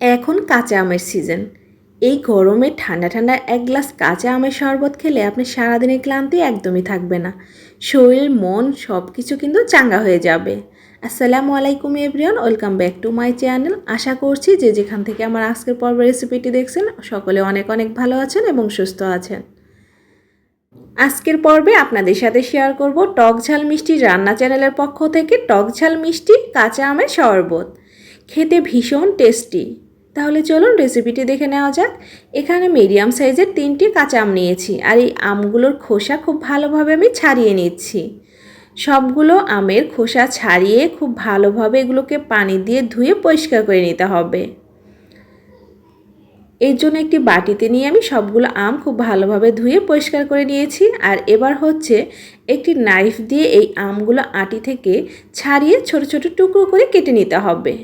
এখন কাঁচা আমের সিজন এই গরমে ঠান্ডা ঠান্ডা এক গ্লাস কাঁচা আমের শরবত খেলে আপনি সারাদিনের ক্লান্তি একদমই থাকবে না। শরীর, মন সব কিছু কিন্তু চাঙ্গা হয়ে যাবে। আসসালামু আলাইকুম everyone welcome back to my channel আশা করছি যে যেখান থেকে আমার আজকের পর্বের রেসিপিটি দেখছেন, সকলে অনেক অনেক ভালো আছেন এবং সুস্থ আছেন। আজকের পর্বে আপনাদের সাথে শেয়ার করব টক ঝাল মিষ্টি রান্না চ্যানেলের পক্ষ থেকে টক ঝাল মিষ্টি কাঁচা আমের শরবত। খেতে ভীষণ টেস্টি তাহলে চলুন রেসিপিটি দেখে নেওয়া যাক। এখানে মিডিয়াম সাইজের তিনটি কাঁচা আম নিয়েছি আর এই আমগুলোর খোসা খুব ভালোভাবে আমি ছাড়িয়ে নিচ্ছি। সবগুলো আমের খোসা ছাড়িয়ে খুব ভালোভাবে এগুলোকে পানি দিয়ে ধুয়ে পরিষ্কার করে নিতে হবে। এর জন্য একটি বাটিতে নিয়ে আমি সবগুলো আম খুব ভালোভাবে ধুয়ে পরিষ্কার করে নিয়েছি আর এবার হচ্ছে একটি নাইফ দিয়ে এই আমগুলো আটি থেকে ছাড়িয়ে ছোট ছোট টুকরো করে কেটে নিতে হবে।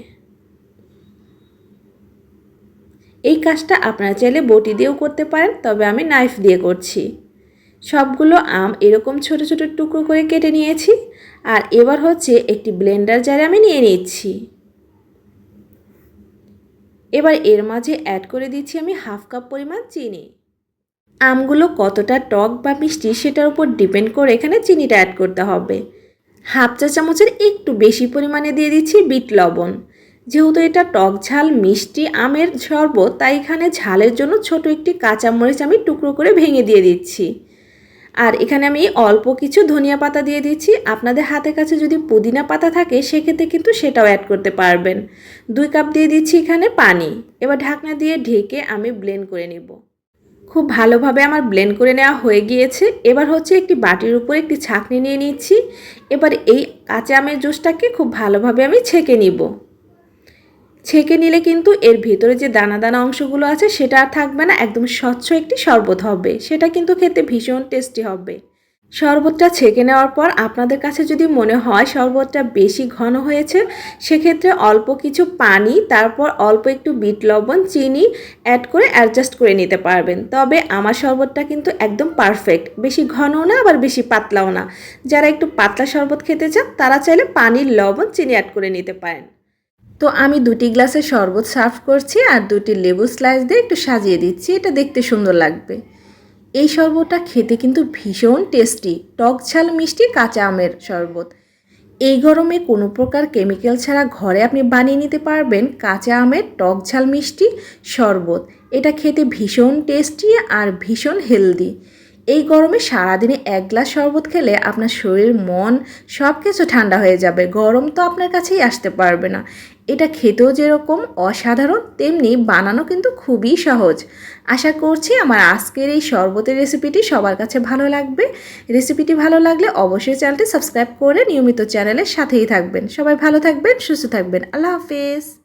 এই কাজটা আপনারা চাইলে বটি দিয়েও করতে পারেন, তবে আমি নাইফ দিয়ে করছি। সবগুলো আম এরকম ছোট ছোট টুকরো করে কেটে নিয়েছি, আর এবার হচ্ছে একটি ব্লেন্ডার জারে আমি নিয়ে নিচ্ছি। এবার এর মাঝে অ্যাড করে দিচ্ছি আমি হাফ কাপ পরিমাণ চিনি। আমগুলো কতটা টক বা মিষ্টি সেটার উপর ডিপেন্ড করে এখানে চিনিটা অ্যাড করতে হবে। হাফ চা চামচের একটু বেশি পরিমাণে দিয়ে দিচ্ছি বিট লবণ। যেহেতু এটা টক ঝাল, মিষ্টি আমের শরবত, তাই এখানে ঝালের জন্য ছোট একটি কাঁচামরিচ আমি টুকরো করে ভেঙে দিয়ে দিচ্ছি। আর এখানে আমি অল্প কিছু ধনিয়া পাতা দিয়ে দিচ্ছি। আপনাদের হাতের কাছে যদি পুদিনা পাতা থাকে, সেক্ষেত্রে কিন্তু সেটাও অ্যাড করতে পারবেন। দুই কাপ দিয়ে দিচ্ছি এখানে পানি। এবার ঢাকনা দিয়ে ঢেকে আমি ব্লেন্ড করে নিব। খুব ভালোভাবে আমার ব্লেন্ড করে নেওয়া হয়ে গিয়েছে। এবার হচ্ছে একটি বাটির উপর একটি ছাঁকনি নিয়ে নিচ্ছি। এবার এই কাঁচা আমের জুসটাকে খুব ভালোভাবে আমি ছেঁকে নিব। ছেঁকে নিলে কিন্তু এর ভেতরে যে দানা দানা অংশগুলো আছে, সেটা আর থাকবে না। একদম স্বচ্ছ একটি শরবত হবে। সেটা কিন্তু খেতে ভীষণ টেস্টি হবে। শরবতটা ছেঁকে নেওয়ার পর আপনাদের কাছে যদি মনে হয় শরবতটা বেশি ঘন হয়েছে, সেক্ষেত্রে অল্প কিছু পানি, তারপর অল্প একটু বিট লবণ, চিনি অ্যাড করে অ্যাডজাস্ট করে নিতে পারবেন। তবে আমার শরবতটা কিন্তু একদম পারফেক্ট বেশি ঘনও না, আবার বেশি পাতলাও না। যারা একটু পাতলা শরবত খেতে চান, তারা চাইলে পানির লবণ, চিনি অ্যাড করে নিতে পারেন। তো আমি দুটি গ্লাসে শরবত সার্ভ করছি আর দুটি লেবু স্লাইস দিয়ে একটু সাজিয়ে দিচ্ছি, এটা দেখতে সুন্দর লাগবে। এই শরবতটা খেতে কিন্তু ভীষণ টেস্টি, টক ঝাল মিষ্টি কাঁচা আমের শরবত। এই গরমে কোনো প্রকার কেমিক্যাল ছাড়া ঘরে আপনি বানিয়ে নিতে পারবেন কাঁচা আমের টক ঝাল মিষ্টি শরবত। এটা খেতে ভীষণ টেস্টি আর ভীষণ হেলদি। এই গরমে সারাদিনে এক গ্লাস শরবত খেলে আপনার শরীর, মন সব কিছু ঠান্ডা হয়ে যাবে। গরম তো আপনার কাছেই আসতে পারবে না। এটা খেতেও যেরকম অসাধারণ, তেমনি বানানো কিন্তু খুবই সহজ। আশা করছি আমার আজকের এই শরবতের রেসিপিটি সবার কাছে ভালো লাগবে। রেসিপিটি ভালো লাগলে অবশ্যই চ্যানেলটি সাবস্ক্রাইব করে নিয়মিত চ্যানেলের সাথেই থাকবেন। সবাই ভালো থাকবেন, সুস্থ থাকবেন। আল্লাহ হাফেজ।